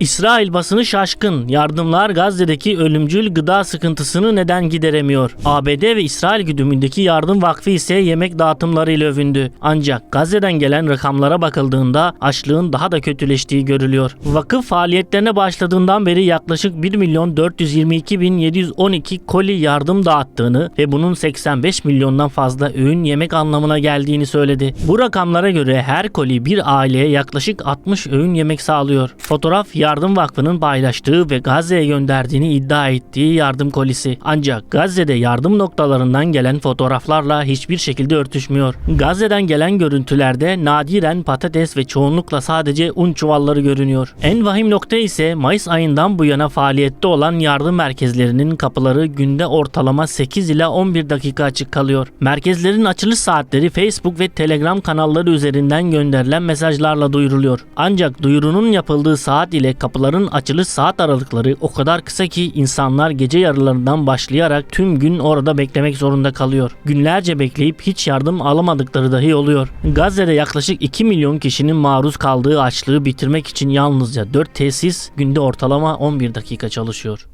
İsrail basını şaşkın. Yardımlar Gazze'deki ölümcül gıda sıkıntısını neden gideremiyor? ABD ve İsrail güdümündeki yardım vakfı ise yemek dağıtımlarıyla övündü. Ancak Gazze'den gelen rakamlara bakıldığında açlığın daha da kötüleştiği görülüyor. Vakıf faaliyetlerine başladığından beri yaklaşık 1 milyon 422 bin 712 koli yardım dağıttığını ve bunun 85 milyondan fazla öğün yemek anlamına geldiğini söyledi. Bu rakamlara göre her koli bir aileye yaklaşık 60 öğün yemek sağlıyor. Fotoğraf Yardım Vakfı'nın paylaştığı ve Gazze'ye gönderdiğini iddia ettiği yardım kolisi. Ancak Gazze'de yardım noktalarından gelen fotoğraflarla hiçbir şekilde örtüşmüyor. Gazze'den gelen görüntülerde nadiren patates ve çoğunlukla sadece un çuvalları görünüyor. En vahim nokta ise Mayıs ayından bu yana faaliyette olan yardım merkezlerinin kapıları günde ortalama 8 ila 11 dakika açık kalıyor. Merkezlerin açılış saatleri Facebook ve Telegram kanalları üzerinden gönderilen mesajlarla duyuruluyor. Ancak duyurunun yapıldığı saat ile kapıların açılış saat aralıkları o kadar kısa ki insanlar gece yarılarından başlayarak tüm gün orada beklemek zorunda kalıyor. Günlerce bekleyip hiç yardım alamadıkları dahi oluyor. Gazze'de yaklaşık 2 milyon kişinin maruz kaldığı açlığı bitirmek için yalnızca 4 tesis günde ortalama 11 dakika çalışıyor.